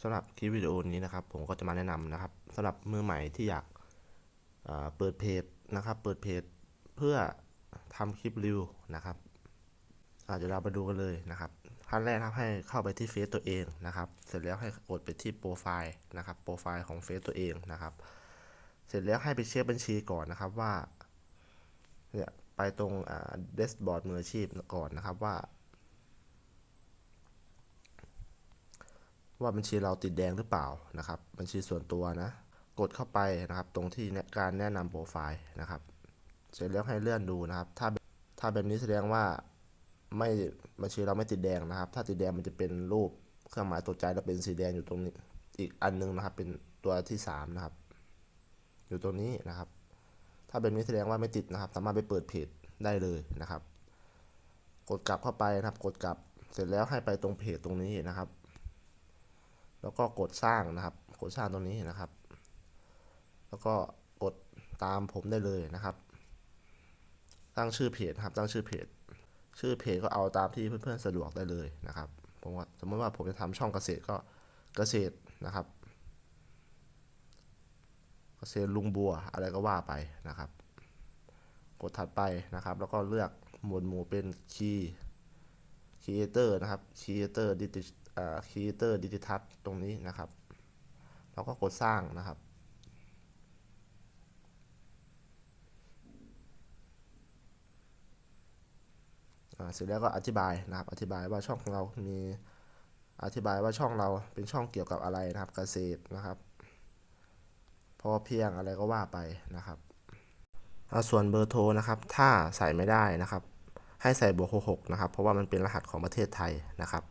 สำหรับคลิปวิดีโอนี้นะครับ ผมก็จะมาแนะนำนะครับสำหรับมือใหม่ที่อยากเอ่อเปิดเพจนะครับ เปิดเพจเพื่อทำคลิปรีวิวนะครับอะเดี๋ยวเราไปดูกันเลยนะครับขั้นแรกครับให้เข้าไปที่เฟซตัวเองนะครับ เสร็จแล้วให้กดไปที่โปรไฟล์นะครับโปรไฟล์ของเฟซตัวเองนะครับ เสร็จแล้วให้ไปเช็คบัญชีก่อนนะครับว่าเนี่ยไปตรงเดสบอร์ดมืออาชีพก่อนนะครับว่า ว่าบัญชีเราติดแดงหรือเปล่านะครับ บัญชีส่วนตัวนะ กดเข้าไปนะครับ ตรงที่การแนะนำโปรไฟล์นะครับ เสร็จแล้วให้เลื่อนดูนะครับ ถ้าถ้าแบบนี้แสดงว่าไม่บัญชีเราไม่ติดแดงนะครับ ถ้าติดแดงมันจะเป็นรูปเครื่องหมายตัวใจแล้วเป็นสีแดงอยู่ตรงนี้อีกอันหนึงนะครับ เป็นตัวที่สามนะครับ อยู่ตรงนี้นะครับ ถ้าแบบนี้แสดงว่าไม่ติดนะครับ สามารถไปเปิดเพจได้เลยนะครับ กดกลับเข้าไปนะครับ กดกลับเสร็จแล้วให้ไปตรงเพจตรงนี้นะครับ แล้วก็กดสร้างนะครับ กดสร้างตรงนี้นะครับ แล้วก็กดตามผมได้เลยนะครับ ตั้งชื่อเพจครับ ตั้งชื่อเพจ ชื่อเพจก็เอาตามที่เพื่อนๆสะดวกได้เลยนะครับ ผมว่าสมมติว่าผมจะทำช่องเกษตรก็เกษตรนะครับ เกษตรลุงบัวอะไรก็ว่าไปนะครับ กดถัดไปนะครับ แล้วก็เลือกหมวดหมู่เป็นคีย์ครีเอเตอร์นะครับครีเอเตอร์ดิจิ ครีเอเตอร์ดิจิทัลตรงนี้นะครับแล้วก็กดสร้างนะครับ เสร็จแล้วก็อธิบายนะครับ อธิบายว่าช่องของเรา มีอธิบายว่าช่องเราเป็นช่องเกี่ยวกับอะไรนะครับ เกษตรนะครับ พอเพียงอะไรก็ว่าไปนะครับ ส่วนเบอร์โทรนะครับ ถ้าใส่ไม่ได้นะครับ ให้ใส่บวกหกนะครับ เพราะว่ามันเป็นรหัสของประเทศไทยนะครับ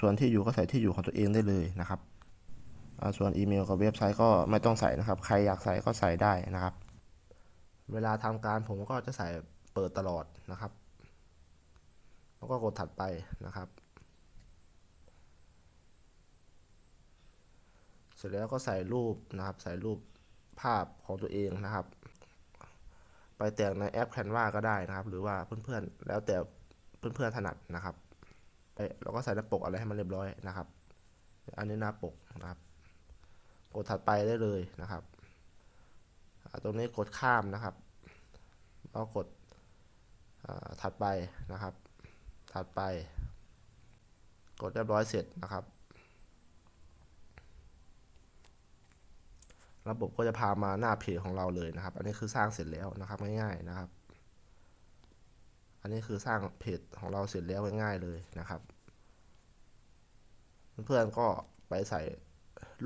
ส่วนที่อยู่ก็ใส่ที่อยู่ของตัวเองได้เลยนะครับส่วนอีเมลกับเว็บไซต์ก็ไม่ต้องใส่นะครับ ใครอยากใส่ก็ใส่ได้นะครับ เวลาทำการผมก็จะใส่เปิดตลอดนะครับ แล้วก็กดถัดไปนะครับ เสร็จแล้วก็ใส่รูปนะครับ ใส่รูปภาพของตัวเองนะครับ ไปแต่งในแอป Canva ก็ได้นะครับ หรือว่าเพื่อนๆ แล้วแต่เพื่อนๆถนัดนะครับ ไปเราก็ใส่หน้าปกอะไรให้มันเรียบร้อยนะครับ อันนี้หน้าปกนะครับ กดถัดไปได้เลยนะครับตรงนี้กดข้ามนะครับแล้วกดถัดไปนะครับ ถัดไป กดเรียบร้อยเสร็จนะครับ ระบบก็จะพามาหน้าเพจของเราเลยนะครับ อันนี้คือสร้างเสร็จแล้วนะครับง่ายๆนะครับ อันนี้คือสร้างเพจของเราเสร็จแล้วง่ายๆเลยนะครับ เพื่อนๆก็ไปใส่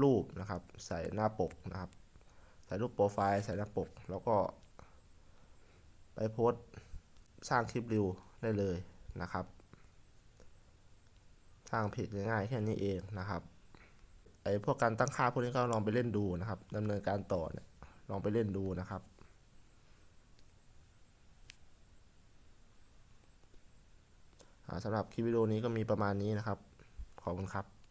รูปนะครับ ใส่หน้าปกนะครับ ใส่รูปโปรไฟล์ใส่หน้าปก แล้วก็ ไปโพสต์สร้างคลิปรีวิวได้เลยนะครับ สร้างเพจง่ายๆแค่นี้เองนะครับไอ้พวกการตั้งค่าพวกนี้ก็ลองไปเล่นดูนะครับดำเนินการต่อเนี่ยลองไปเล่นดูนะครับอ่า สำหรับคลิปวิดีโอนี้ก็มีประมาณนี้นะครับ ขอบคุณครับ